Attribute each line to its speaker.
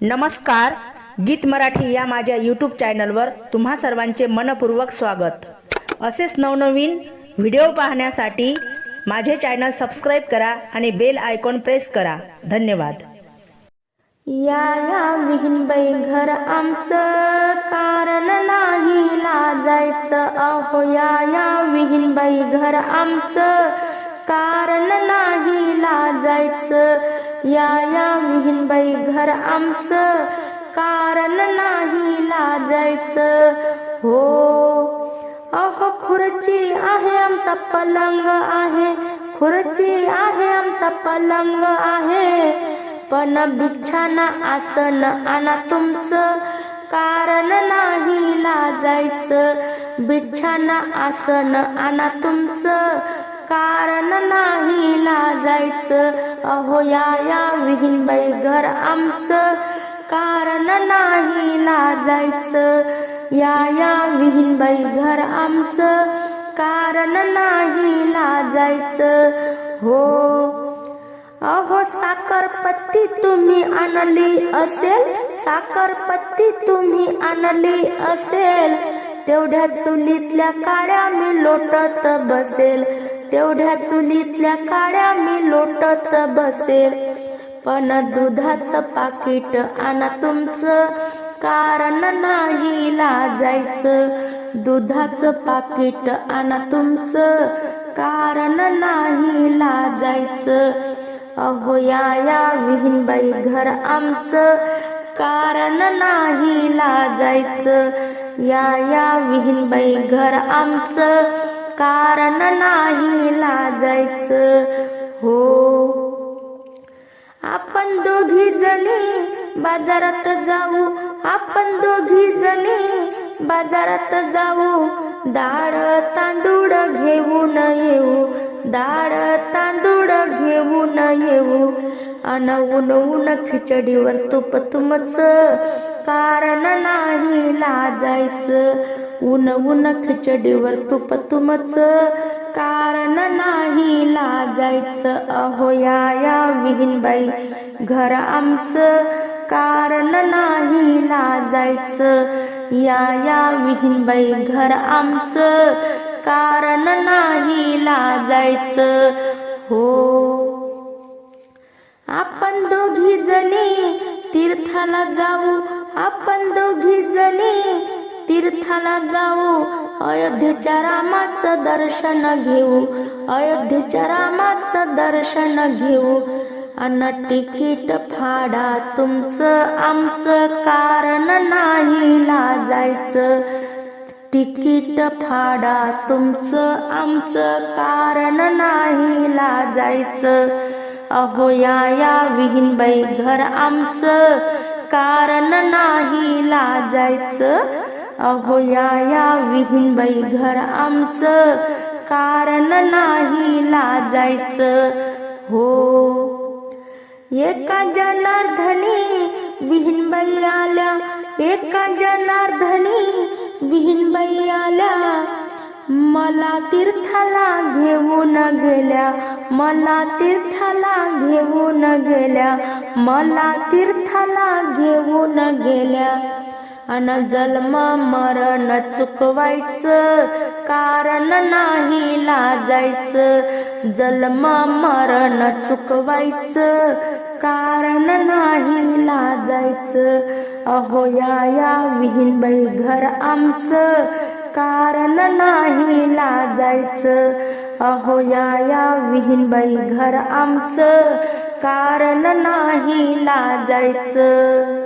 Speaker 1: नमस्कार गीत मराठी या माझ्या यूट्यूब चॅनलवर तुम्हा सर्वांचे मनपूर्वक स्वागत. असेच नवनवीन व्हिडिओ पाहण्यासाठी माझे चॅनल सबस्क्राईब करा आणि बेल आयकॉन प्रेस करा. धन्यवाद.
Speaker 2: या या विहीनबाई घर आमचं कारण नाही लाजायचं. अहो या या विहीनबाई घर आमचं कारण नाही लाजायचं. या या विहीनबाई घर आमचं. कारण नाही लाजायचं. हो. अहो खुर्ची आहे आमचा पलंग आहे. खुर्ची आहे आमचा पलंग आहे. पण बिछाना आसन आणा तुमचं. कारण नाही लाजायचं. बिछाना आसन आणा तुमचं. कारण नाही लाजायचं. अहो या या विहीनबाई घर आमचं. कारण नाही लाजायचं. या या विहीनबाई घर आमचं. कारण नाही लाजायचं. हो. अहो साखरपत्ती तुम्ही आणली असेल साखरपत्ती तुम्ही आणली असेल. तेवढ्या चुलीतल्या काड्या मी लोटत बसेल. तेवढ्या चुलीतल्या काळ्या मी लोटत बसेल पण दुधाचं पाकिट आणा तुमचं कारण नाही लाजायचं दुधाचं पाकिट आणा तुमचं कारण नाही लाजायचं अहो या या विहीनबाई घर आमचं कारण नाही लाजायचं या या विहीनबाई घर आमचं कारण नाही लाजायचं. हो. आपण दोघी जणी बाजारात जाऊ. आपण दोघी जणी बाजारात जाऊ. डाळ तांदूळ घेऊन येऊ. डाळ तांदूळ घेऊन येऊ. अन ऊन ऊन खिचडीवर तुप तुमच कारण नाही लाजायचं. ऊन ऊन खिचडीवर तुप तुमच कारण नाही लाजायचं अहो या या विहीनबाई. घर आमचं कारण नाही लाजायचं. या या विहीनबाई घर आमचं कारण नाही लाजायचं. हो. आपण दोघी जणी तीर्थाला जाऊ आपण दोघी जणी तीर्थाला जाऊ अयोध्येच्या रामाचं दर्शन घेऊ अयोध्येच्या रामाचं दर्शन घेऊ. अन तिकीट फाडा तुमचं आमचं कारण नाही लाजायचं तिकीट फाडा तुमचं आमचं कारण नाही लाजायचं अहो या या विहीनबाई घर आमचं कारण नाही लाजायचं अहो या या विहीनबाई घर आमचं. कारण नाही लाजायचं. हो. एका जनार्धनी विहीनबाई आल्या. एका जनार्धनी विहीनबाई आल्या. मला तीर्थाला घेऊन गेल्या. मला तीर्थाला घेऊन गेल्या. मला तीर्थाला घेऊन गेल्या. अन जन्म मरण चुकवायचं कारण नाही लाजायचं. जन्म मरण चुकवायचं कारण नाही लाजायचं. अहो या या विहीनबाई घर आमचं कारण नाही लाजायचं. अहो या या विहीनबाई घर आमचं कारण नाही लाजायचं.